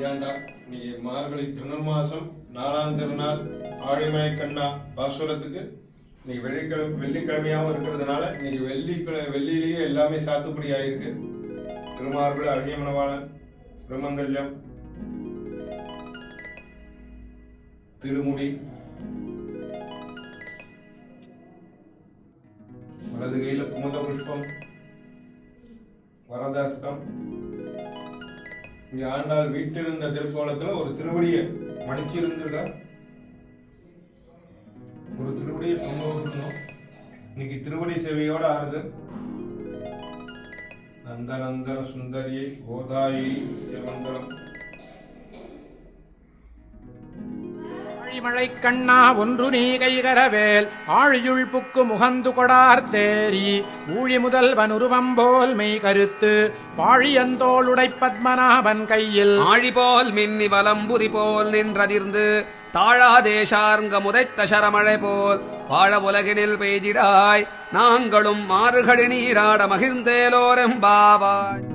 ஐயாண்டா இன்னைக்கு மார்கழி திருநூறு மாதம் நாலாம் திருநாள் ஆழிமலை கண்ணா பாசுரத்துக்கு. இன்னைக்கு வெள்ளிக்கிழமை வெள்ளிக்கிழமையாகவும் இருக்கிறதுனால இன்னைக்கு வெள்ளிக்கிழமை வெள்ளியிலேயே எல்லாமே சாத்துப்படி ஆயிருக்கு திருமார்புல அழியமனவாளன் திருமங்கல்யம் திருமுடி வலது கையில குமுத புஷ்பம் வரதாஸ்தம் இங்க ஆண்டாள் வீட்டிருந்த திருக்கோலத்துல ஒரு திருவடியை மடிச்சு ஒரு திருவடியை தொங்க விட்டுருந்தோம் இன்னைக்கு திருவடி சேவையோட ஆறுது. நந்தநந்தன சுந்தரியை கோதாயி மங்களம் மழை கண்ணா ஒன்று நீ கைகரவேல். ஆழியுள் புக்கு முகந்து கொடார் தேரி ஊழி முதல்வன் உருவம் போல் மெய் கருத்து. பாழியந்தோளுடை பத்மநாபன் கையில். ஆழி போல் மின்னி வலம்புரி போல் நின்றதிர்ந்து. தாழாதேசார்ங்க முதைத்த சரமழை போல். வாழ உலகினில் பெய்திடாய். நாங்களும் மாறுகழி நீராட மகிழ்ந்தேலோரெம்பாவாய்.